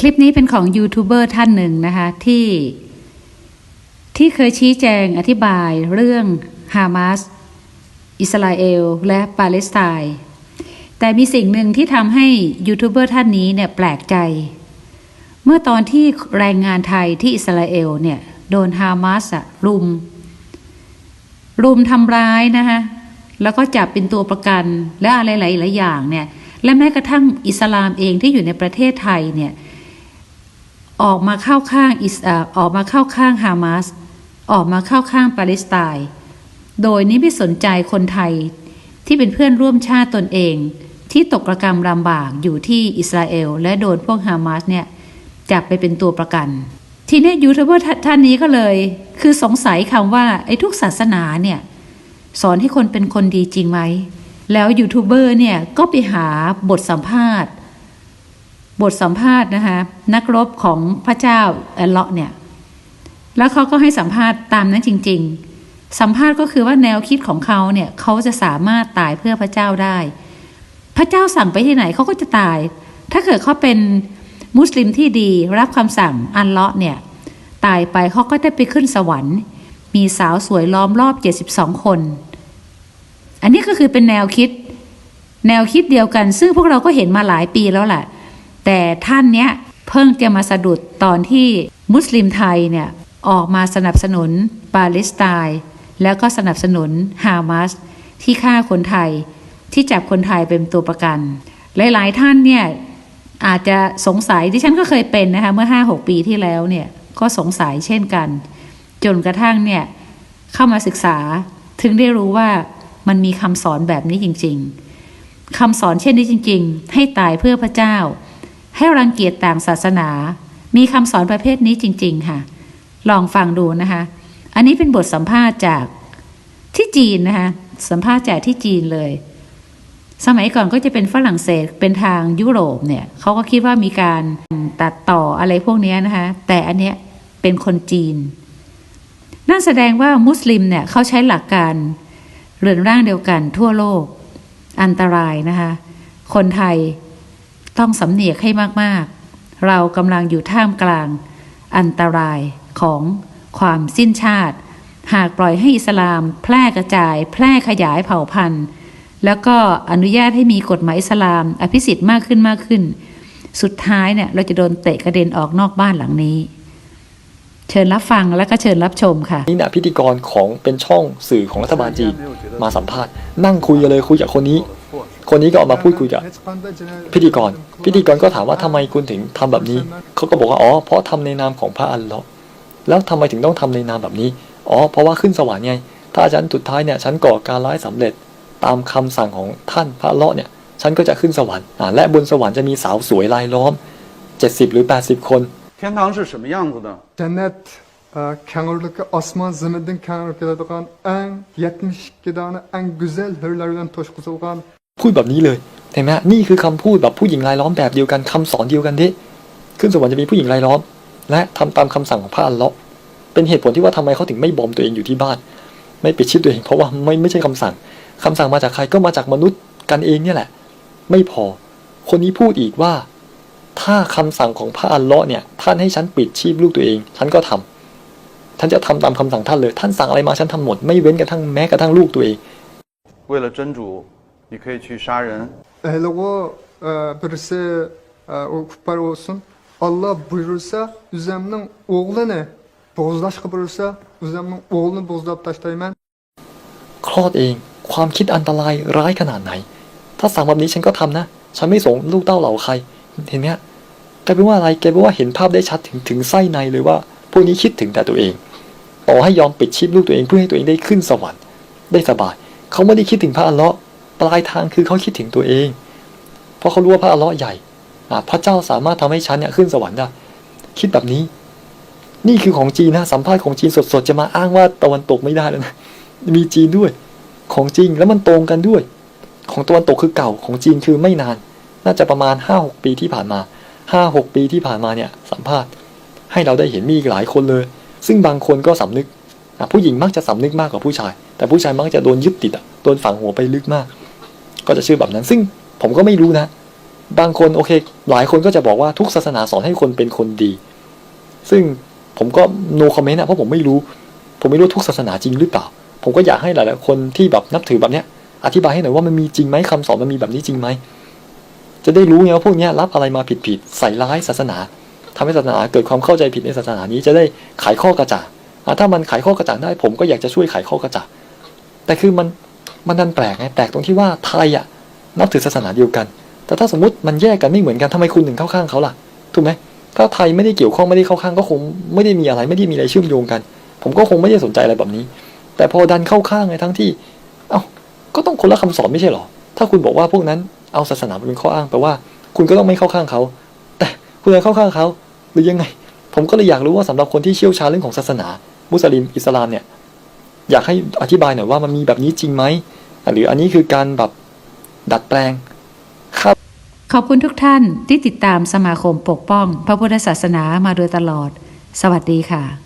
คลิปนี้เป็นของยูทูบเบอร์ท่านหนึ่งนะคะที่ที่เคยชี้แจงอธิบายเรื่องฮามาสอิสราเอล และปาเลสไตน์แต่มีสิ่งหนึ่งที่ทำให้ยูทูบเบอร์ท่านนี้เนี่ยแปลกใจ เมื่อตอนที่แรงงานไทยที่อิสราเอลเนี่ยโดนฮามาสอะรุม รุมทำร้ายนะคะแล้วก็จับเป็นตัวประกันและอะไรหลายๆอย่างเนี่ยและแม้กระทั่งอิสลามเองที่อยู่ในประเทศไทยเนี่ย ออกมาเข้าข้างอิสอ่อออกมาเข้าข้างฮามาสออกมาเข้าข้างปาเลสไตน์โดยนี้ไม่สนใจคนไทยที่เป็นเพื่อนร่วมชาติตนเอง ที่ตกระกรรมลำบากอยู่ที่อิสราเอล และโดนพวกฮามาสเนี่ยจับไปเป็นตัวประกัน ทีนี้ยูทูบเบอร์ท่านนี้ก็เลย คือสงสัยคำว่าไอ้ทุกศาสนาเนี่ยสอนให้คนเป็นคนดีจริงไหม แล้วยูทูบเบอร์เนี่ยก็ไปหาบทสัมภาษณ์ บทสัมภาษณ์นะคะนักรบของพระเจ้าแอลเลาะเนี่ยแล้วเขาก็ให้สัมภาษณ์ตามนั้นจริง ๆ สัมภาษณ์ก็คือว่าแนวคิดของเขาเนี่ยเขาจะสามารถตายเพื่อพระเจ้าได้ พระเจ้าสั่งไปที่ไหนเขาก็จะตาย ถ้าเกิดเขาเป็นมุสลิมที่ดีรับคำสั่งอันเลาะเนี่ยตายไปเขาก็ได้ไปขึ้นสวรรค์ มีสาวสวยล้อมรอบ 72 คน อันนี้ก็คือเป็นแนวคิด แนวคิดเดียวกัน ซึ่งพวกเราก็เห็นมาหลายปีแล้วแหละ แต่ท่านเนี้ยเพิ่งจะมาสะดุดตอนที่มุสลิมไทยเนี่ยออกมาสนับสนุนปาเลสไตน์แล้วก็สนับสนุนฮามาสที่ฆ่าคนไทยที่จับคนไทยเป็นตัวประกัน หลายๆท่านเนี่ยอาจจะสงสัยที่ฉันก็เคยเป็นนะคะเมื่อห้าหกปีที่แล้วเนี่ยก็สงสัยเช่นกัน จนกระทั่งเนี่ยเข้ามาศึกษาถึงได้รู้ว่ามันมีคำสอนแบบนี้จริง ๆคำสอนเช่นนี้จริง ๆ ให้ตายเพื่อพระเจ้า ให้รังเกียจต่างศาสนา มีคำสอนประเภทนี้จริง ๆ ค่ะ ลองฟังดูนะคะ อันนี้เป็นบทสัมภาษณ์จากที่จีนนะคะ สัมภาษณ์จากที่จีนเลย สมัยก่อนก็จะเป็นฝรั่งเศสเป็นทางยุโรปเนี่ยเขาก็คิดว่ามีการตัดต่ออะไรพวกนี้นะคะ แต่อันเนี้ยเป็นคนจีน นั่นแสดงว่ามุสลิมเนี่ยเขาใช้หลักการเรือนร่างเดียวกันทั่วโลก อันตรายนะคะ คนไทย ต้องสำเนียกให้มากๆ เรากำลังอยู่ท่ามกลาง อันตรายของความสิ้นชาติ หากปล่อยให้อิสลาม แพร่กระจาย แพร่ขยายเผ่าพันธุ์ แล้วก็อนุญาตให้มีกฎหมายอิสลาม อภิสิทธิ์มากขึ้นมากขึ้น สุดท้ายเนี่ยเราจะโดนเตะกระเด็นออกนอกบ้านหลังนี้ เชิญรับฟังและก็เชิญรับชมค่ะ นี่นะพิธีกรของเป็นช่องสื่อของรัฐบาลจีนมาสัมภาษณ์นั่งคุยกันเลยคุยกับคนนี้ คนนี้ก็ออกมาพูดคุยกับ พิธีกร พิธีกรก็ถามว่าทำไมคุณถึงทำแบบนี้ เขาก็บอกว่าอ๋อเพราะทำในนามของพระอัลเลาะห์แล้วทำไมถึงต้องทำในนามแบบนี้ อ๋อเพราะว่าขึ้นสวรรค์ไง ถ้าฉันสุดท้ายเนี่ยฉันก่อการร้ายสำเร็จตามคำสั่งของท่านพระอัลเลาะห์เนี่ย ฉันก็จะขึ้นสวรรค์อ่าและบนสวรรค์จะมีสาวสวยรายล้อม 70 หรือ 80 คน 天堂是什么样子的？ Cennet e, kenarlıkı asman ziminden kenar keladigan en 72 tane en güzel hürlerden toşkuzulgan พูดแบบนี้เลยเห็นไหมฮะนี่คือคำพูดแบบผู้หญิงรายล้อมแบบเดียวกันคำสอนเดียวกันดิขึ้นสวรรค์จะมีผู้หญิงรายล้อม และทำตามคำสั่งของพระอัลเลาะห์เป็นเหตุผลที่ว่าทำไมเขาถึงไม่บอมตัวเองอยู่ที่บ้าน ไม่ปิดชิดตัวเองเพราะว่าไม่ไม่ใช่คำสั่งคำสั่งมาจากใครก็มาจากมนุษย์กันเองเนี่ยแหละ ไม่พอ คนนี้พูดอีกว่า ถ้าคำสั่งของพระอัลเลาะห์เนี่ย ท่านให้ฉันปิดชีพลูกตัวเอง ฉันก็ทำฉันจะทำตามคำสั่งท่านเลย ท่านสั่งอะไรมาฉันทำหมดไม่เว้นกระทั่งแม้กระทั่งลูกตัวเอง 为了真主， 你可以去杀人。 Hele o e, birisi e, o kuppar olsun Allah buyurursa üzemnin oğlunu bozlaşkı buyurursa üzemnin oğlunu bozlap taşlayman คลอดเอง ความคิดอันตรายร้ายขนาดไหน ถ้าสั่งแบบนี้ฉันก็ทำนะ ฉันไม่สงลูกเต้าเหล่าใคร เห็นไหมฮะกลายเป็นว่าอะไรกลายเป็นว่าเห็นภาพได้ชัดถึงถึงไส้ในเลยว่า พวกนี้คิดถึงแต่ตัวเอง ต่อให้ยอมปิดชีพลูกตัวเองเพื่อให้ตัวเองได้ขึ้นสวรรค์ได้สบาย เขาไม่ได้คิดถึงพระอัลเลาะห์ ปลายทางคือเขาคิดถึงตัวเอง เพราะเขารู้ว่าพระอัลเลาะห์ใหญ่พระเจ้าสามารถทำให้ฉันเนี่ยขึ้นสวรรค์ได้คิดแบบนี้ นี่คือของจีนนะสัมภาษณ์ของจีนสดๆจะมาอ้างว่าตะวันตกไม่ได้แล้วนะมีจีนด้วย ของจริงแล้วมันตรงกันด้วย ของตะวันตกคือเก่าของจีนคือไม่นาน น่าจะประมาณ5-6ปีที่ผ่านมา5-6ปีที่ผ่านมาเนี่ยสัมภาษณ์ ให้เราได้เห็นมีอีกหลายคนเลย ซึ่งบางคนก็สำนึกผู้หญิงมักจะสำนึกมากกว่าผู้ชาย แต่ผู้ชายมักจะโดนยึดติดอะโดนฝังหัวไปลึกมาก ก็จะเชื่อแบบนั้น ซึ่งผมก็ไม่รู้นะ บางคนโอเค หลายคนก็จะบอกว่าทุกศาสนาสอนให้คนเป็นคนดี ซึ่งผมก็ no comment อะเพราะผมไม่รู้ ผมไม่รู้ทุกศาสนาจริงหรือเปล่า ผมก็อยากให้หลายๆคนที่แบบนับถือแบบเนี้ยอธิบายให้หน่อยว่ามันมีจริงไหมคำสอนมันมีแบบนี้จริงไหมจะได้รู้ไงว่าพวกเนี้ยรับอะไรมาผิดๆใส่ร้ายศาสนาทำให้ศาสนาเกิดความเข้าใจผิดในศาสนานี้จะได้ไขข้อกระจ่างถ้ามันไขข้อกระจ่างได้ ผมก็อยากจะช่วยไขข้อกระจ่างแต่คือมัน มันดันแปลกไงแปลกตรงที่ว่าไทยอะนับถือศาสนาเดียวกัน แต่ถ้าสมมติมันแยกกันไม่เหมือนกันทำไมคุณถึงเข้าข้างเขาล่ะถูกไหมถ้าไทยไม่ได้เกี่ยวข้องไม่ได้เข้าข้างก็คงไม่ได้มีอะไรไม่ได้มีอะไรเชื่อมโยงกัน ผมก็คงไม่ได้สนใจอะไรแบบนี้ แต่พอดันเข้าข้างไงทั้งที่ เอ้าก็ต้องคนละคำสอนไม่ใช่หรอ ถ้าคุณบอกว่าพวกนั้นเอาศาสนาเป็นข้ออ้างแปลว่า คุณก็ต้องไม่เข้าข้างเขา แต่คุณจะเข้าข้างเขาหรือยังไง ผมก็เลยอยากรู้ว่าสำหรับคนที่เชี่ยวชาญเรื่องของศาสนา มุสลิมอิสลามเนี่ยอยากให้อธิบายหน่อยว่ามันมีแบบนี้จริงไหม หรืออันนี้คือการแบบดัดแปลงขอบคุณทุกท่านที่ติดตามสมาคมปกป้อง พระพุทธศาสนามาโดยตลอด สวัสดีค่ะ